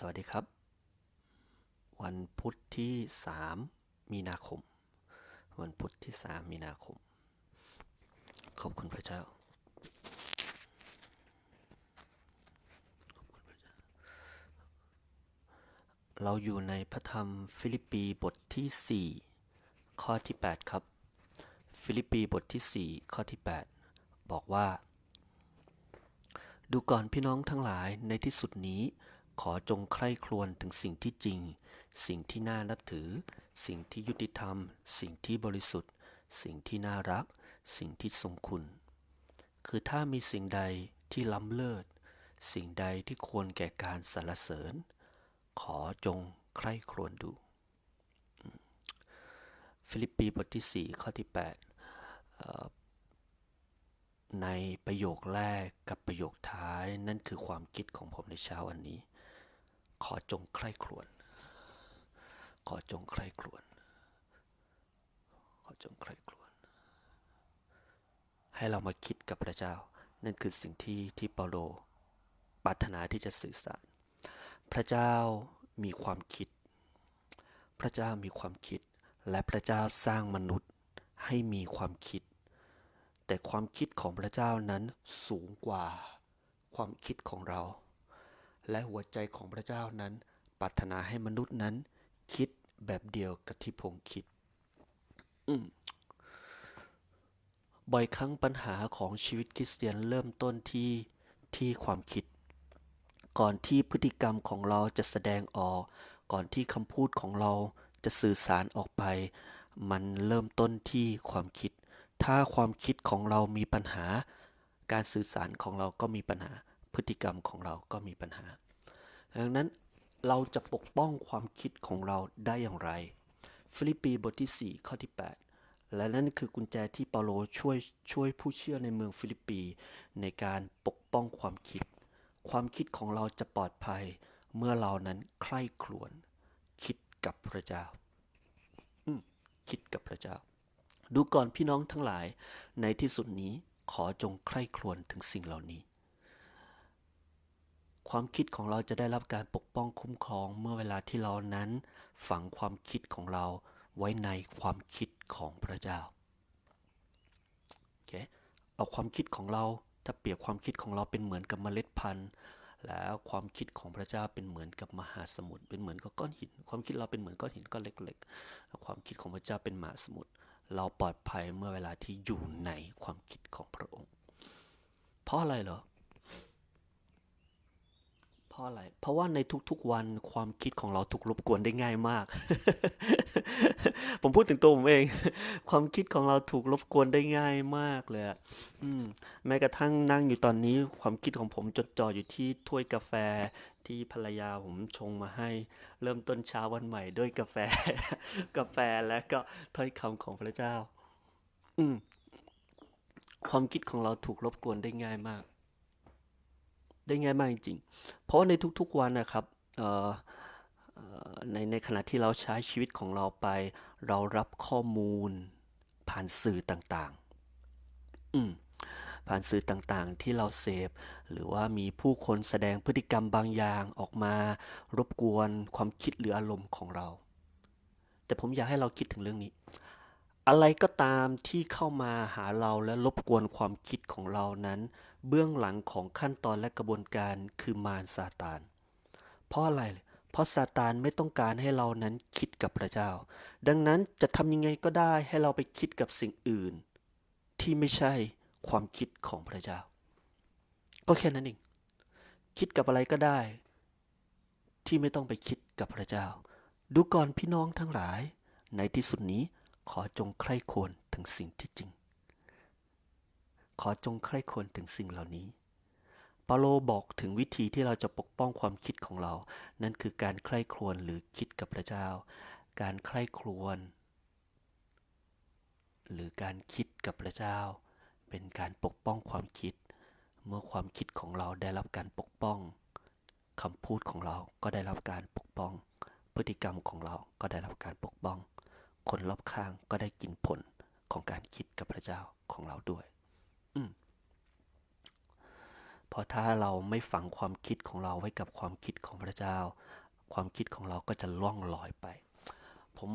สวัสดีครับ วันพุธที่ 3 มีนาคม วันพุธที่ 3 มีนาคม ขอบคุณพระเจ้าเราอยู่ในพระธรรมฟิลิปปีบทที่ 4 ข้อที่ 8 ครับ ฟิลิปปีบทที่ 4 ข้อที่ 8 บอกว่า ดูก่อนพี่น้องทั้งหลายในที่สุดนี้ ขอจงใคร่ครวญถึงสิ่งที่จริง สิ่งที่น่านับถือ สิ่งที่ยุติธรรม สิ่งที่บริสุทธิ์ สิ่งที่น่ารัก สิ่งที่ทรงคุณ คือถ้ามีสิ่งใดที่ล้ำเลิศ สิ่งใดที่ควรแก่การสรรเสริญ ขอจงใคร่ครวญดู ฟิลิปปีบทที่ 4 ข้อที่ 8 ในประโยคแรกกับประโยคท้ายนั่นคือความคิดของผมในเช้าวันนี้ ขอจงใคร่ครวญขอจงใคร่ครวญขอจงใคร่ครวญให้เรามาคิดกับพระเจ้า นั่นคือสิ่งที่ที่เปาโลปรารถนาที่จะสื่อสาร พระเจ้ามีความคิด พระเจ้ามีความคิด และพระเจ้าสร้างมนุษย์ให้มีความคิด แต่ความคิดของพระเจ้านั้นสูงกว่าความคิดของเรา และหัวใจของพระเจ้านั้นปรารถนาให้มนุษย์นั้น คิดแบบเดียวกับที่ผมคิดบ่อยครั้งปัญหาของชีวิตคริสเตียนเริ่มต้นที่ที่ความคิด ก่อนที่พฤติกรรมของเราจะแสดงออก ก่อนที่คำพูดของเราจะสื่อสารออกไป มันเริ่มต้นที่ความคิด ถ้าความคิดของเรามีปัญหา การสื่อสารของเราก็มีปัญหา พฤติกรรมของเราก็มีปัญหา ดังนั้นเราจะปกป้องความคิดของเราได้อย่างไร ฟิลิปปีบทที่ 4 ข้อที่ 8 และนั่นคือกุญแจที่เปาโลช่วยช่วยผู้เชื่อในเมืองฟิลิปปี ในการปกป้องความคิด ความคิดของเราจะปลอดภัยเมื่อเรานั้นใคร่ครวญคิดกับพระเจ้าคิดกับพระเจ้า ดูก่อนพี่น้องทั้งหลาย ในที่สุดนี้ขอจงใคร่ครวญถึงสิ่งเหล่านี้ ความคิดของเราจะได้รับการปกป้องคุ้มครองเมื่อเวลาที่เรานั้น ฝังความคิดของเราไว้ในความคิดของพระเจ้าโอเคเอาความคิดของเราถ้าเปรียบความคิดของเราเป็นเหมือนกับเมล็ดพันธุ์ แล้วความคิดของพระเจ้าเป็นเหมือนกับมหาสมุทรเป็นเหมือนกับก้อนหิน ความคิดเราเป็นเหมือนก้อนหินก้อนเล็กๆ ความคิดของพระเจ้าเป็นมหาสมุทรเราปลอดภัยเมื่อเวลาที่อยู่ในความคิดของพระองค์ เพราะอะไรเหรอ ราะอะไร เพราะว่าในทุกๆวันความคิดของเราถูกรบกวนได้ง่ายมาก ผมพูดถึงตัวผมเอง ความคิดของเราถูกรบกวนได้ง่ายมากเลยอืมแม้กระทั่งนั่งอยู่ตอนนี้ ความคิดของผมจดจ่ออยู่ที่ถ้วยกาแฟที่ภรรยาผมชงมาให้ เริ่มต้นเช้าวันใหม่ด้วยกาแฟ กาแฟและก็ถ้อยคำของพระเจ้า อืมความคิดของเราถูกรบกวนได้ง่ายมาก ได้ง่ายมากจริงๆ เพราะว่าในทุกๆวันนะครับในในขณะที่เราใช้ชีวิตของเราไป เรารับข้อมูลผ่านสื่อต่างๆอืมผ่านสื่อต่างๆ ที่เราเสพ หรือว่ามีผู้คนแสดงพฤติกรรมบางอย่างออกมารบกวนความคิดหรืออารมณ์ของเรา แต่ผมอยากให้เราคิดถึงเรื่องนี้ อะไรก็ตามที่เข้ามาหาเราและรบกวนความคิดของเรานั้น เบื้องหลังของขั้นตอนและกระบวนการคือมารซาตาน เพราะอะไร เพราะซาตานไม่ต้องการให้เรานั้นคิดกับพระเจ้า ดังนั้นจะทำยังไงก็ได้ให้เราไปคิดกับสิ่งอื่น ที่ไม่ใช่ความคิดของพระเจ้า ก็แค่นั้นเอง คิดกับอะไรก็ได้ ที่ไม่ต้องไปคิดกับพระเจ้า ดูก่อนพี่น้องทั้งหลาย ในที่สุดนี้ขอจงใคร่ครวญถึงสิ่งที่จริง ขอจงใคร่ครวญถึงสิ่งเหล่านี้ ปาโลบอกถึงวิธีที่เราจะปกป้องความคิดของเรา นั่นคือการใคร่ครวญหรือคิดกับพระเจ้า การใคร่ครวญหรือการคิดกับพระเจ้า เป็นการปกป้องความคิด เมื่อความคิดของเราได้รับการปกป้องคำพูดของเราก็ได้รับการปกป้อง พฤติกรรมของเราก็ได้รับการปกป้อง คนรอบข้างก็ได้กินผลของการคิดกับพระเจ้าของเราด้วย เพราะถ้าเราไม่ฝังความคิดของเราไว้กับความคิดของพระเจ้า ความคิดของเราก็จะล่องลอยไป ผม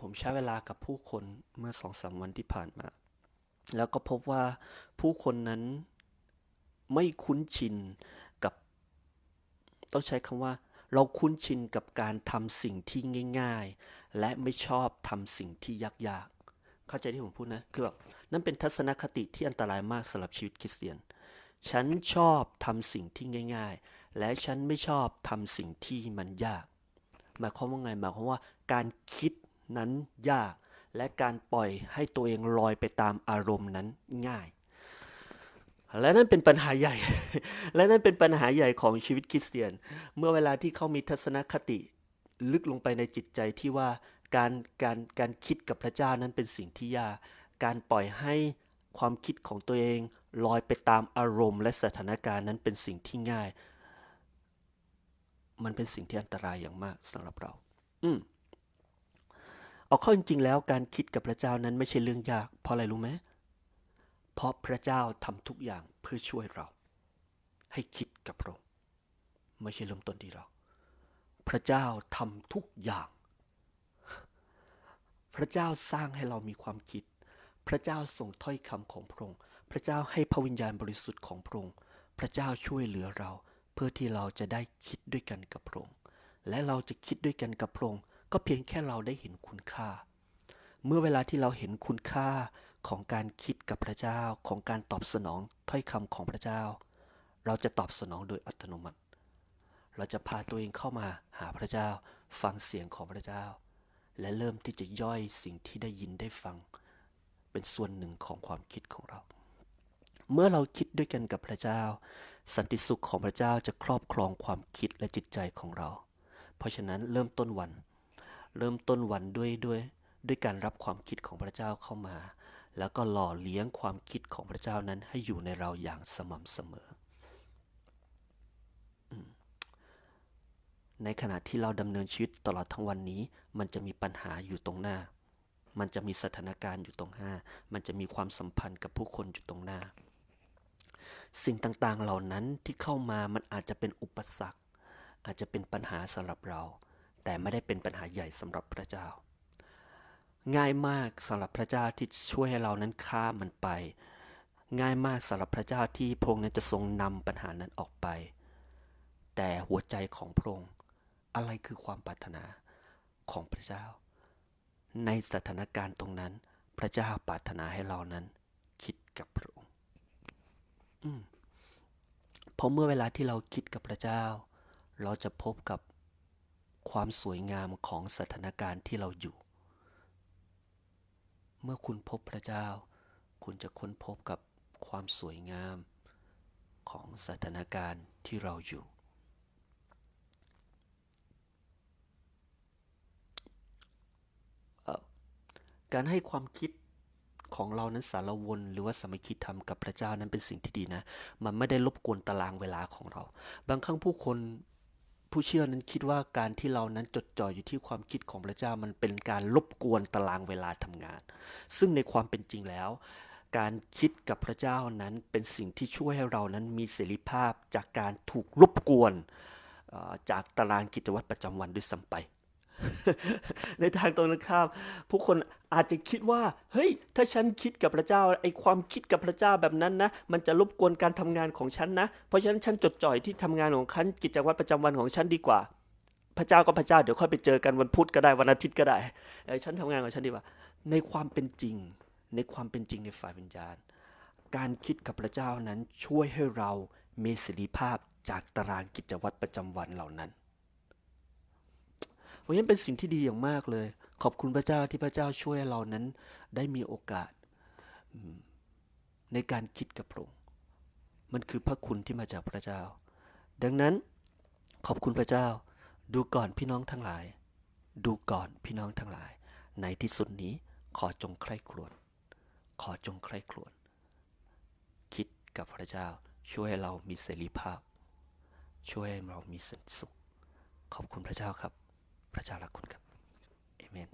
ผมใช้เวลากับผู้คนเมื่อสองสามวันที่ผ่านมา แล้วก็พบว่าผู้คนนั้นไม่คุ้นชินกับ ต้องใช้คำว่า เราคุ้นชินกับการทำสิ่งที่ง่าย ๆ และไม่ชอบทำสิ่งที่ยากๆ เข้าใจที่ผมพูดนะ คือแบบนั่นเป็นทัศนคติที่อันตรายมากสำหรับชีวิตคริสเตียน ฉันชอบทำสิ่งที่ง่าย ๆ และฉันไม่ชอบทำสิ่งที่มันยาก หมายความว่าไงหมายความว่าการคิดนั้นยาก และการปล่อยให้ตัวเองลอยไปตามอารมณ์นั้นง่าย และนั่นเป็นปัญหาใหญ่ และนั่นเป็นปัญหาใหญ่ของชีวิตคริสเตียน เมื่อเวลาที่เขามีทัศนคติลึกลงไปในจิตใจที่ว่า การการการคิดกับพระเจ้านั้นเป็นสิ่งที่ยาก การปล่อยให้ความคิดของตัวเองลอยไปตามอารมณ์ และสถานการณ์นั้นเป็นสิ่งที่ง่าย มันเป็นสิ่งที่อันตรายอย่างมากสำหรับเรา อืมเอาเข้าจริงๆแล้วการคิดกับพระเจ้านั้นไม่ใช่เรื่องยาก เพราะอะไรรู้ไหมเพราะพระเจ้าทำทุกอย่างเพื่อช่วยเรา ให้คิดกับพระองค์ไม่ใช่เริ่มต้นที่เรา พระเจ้าทำทุกอย่าง พระเจ้าสร้างให้เรามีความคิด พระเจ้าส่งถ้อยคำของพระองค์ พระเจ้าให้พระวิญญาณบริสุทธิ์ของพระองค์ พระเจ้าช่วยเหลือเรา เพื่อที่เราจะได้คิดด้วยกันกับพระองค์ และเราจะคิดด้วยกันกับพระองค์ก็เพียงแค่เราได้เห็นคุณค่า เมื่อเวลาที่เราเห็นคุณค่าของการคิดกับพระเจ้าของการตอบสนองถ้อยคำของพระเจ้า เราจะตอบสนองโดยอัตโนมัติ เราจะพาตัวเองเข้ามาหาพระเจ้า ฟังเสียงของพระเจ้า และเริ่มที่จะย่อยสิ่งที่ได้ยินได้ฟัง เป็นส่วนหนึ่งของความคิดของเรา เมื่อเราคิดด้วยกันกับพระเจ้า สันติสุขของพระเจ้าจะครอบครองความคิดและจิตใจของเรา เพราะฉะนั้นเริ่มต้นวัน เริ่มต้นวันด้วยด้วยด้วยการรับความคิดของพระเจ้าเข้ามา แล้วก็หล่อเลี้ยงความคิดของพระเจ้านั้นให้อยู่ในเราอย่างสม่ำเสมอ ในขณะที่เราดำเนินชีวิตตลอดทั้งวันนี้ มันจะมีปัญหาอยู่ตรงหน้า มันจะมีสถานการณ์อยู่ตรงหน้า มันจะมีความสัมพันธ์กับผู้คนอยู่ตรงหน้า สิ่งต่างๆเหล่านั้นที่เข้ามามันอาจจะเป็นอุปสรรค อาจจะเป็นปัญหาสำหรับเรา แต่ไม่ได้เป็นปัญหาใหญ่สำหรับพระเจ้า ง่ายมากสำหรับพระเจ้าที่ช่วยให้เรานั้นข้ามมันไป ง่ายมากสำหรับพระเจ้าที่พระองค์นั้นจะทรงนำปัญหานั้นออกไป แต่หัวใจของพระองค์ อะไรคือความปรารถนาของพระเจ้า ในสถานการณ์ตรงนั้น พระเจ้าปรารถนาให้เรานั้น คิดกับพระองค์เพราะเมื่อเวลาที่เราคิดกับพระเจ้า เราจะพบกับความสวยงามของสถานการณ์ที่เราอยู่ เมื่อคุณพบพระเจ้า คุณจะค้นพบกับความสวยงามของสถานการณ์ที่เราอยู่ การให้ความคิดของเรานั้นสารวนหรือว่าสมัคคีธรรมกับพระเจ้านั้นเป็นสิ่งที่ดีนะ มันไม่ได้รบกวนตารางเวลาของเรา บางครั้งผู้คนผู้เชื่อนั้นคิดว่าการที่เรานั้นจดจ่ออยู่ที่ความคิดของพระเจ้ามันเป็นการรบกวนตารางเวลาทำงาน ซึ่งในความเป็นจริงแล้ว การคิดกับพระเจ้านั้นเป็นสิ่งที่ช่วยให้เรานั้นมีเสรีภาพจากการถูกรบกวนจากตารางกิจวัตรประจำวันด้วยซ้ำไป ในทางตรงกันข้ามผู้คนอาจจะคิดว่า เฮ้ย ถ้าฉันคิดกับพระเจ้าไอความคิดกับพระเจ้าแบบนั้นนะ มันจะรบกวนการทำงานของฉันนะ เพราะฉะนั้นฉันจดจ่อยที่ทำงานของฉันกิจวัตรประจำวันของฉันดีกว่า พระเจ้าก็พระเจ้าเดี๋ยวค่อยไปเจอกันวันพุธก็ได้วันอาทิตย์ก็ได้เอ้ยฉันทำงานของฉันดีกว่า ในความเป็นจริง ในความเป็นจริงในฝ่ายวิญญาณ การคิดกับพระเจ้านั้นช่วยให้เรามีเสรีภาพจากตารางกิจวัตรประจำวันเหล่านั้น เพราะฉะนั้นเป็นสิ่งที่ดีอย่างมากเลย ขอบคุณพระเจ้าที่พระเจ้าช่วยเรานั้นได้มีโอกาสในการคิดกับพระองค์มันคือพระคุณที่มาจากพระเจ้า ดังนั้นขอบคุณพระเจ้า ดูก่อนพี่น้องทั้งหลาย ดูก่อนพี่น้องทั้งหลาย ในที่สุดนี้ขอจงใคร่ครวญขอจงใคร่ครวญคิดกับพระเจ้าช่วยให้เรามีเสรีภาพ ช่วยให้เรามีสันติสุข ขอบคุณพระเจ้าครับ พระเจ้ารักคุณครับเอเมน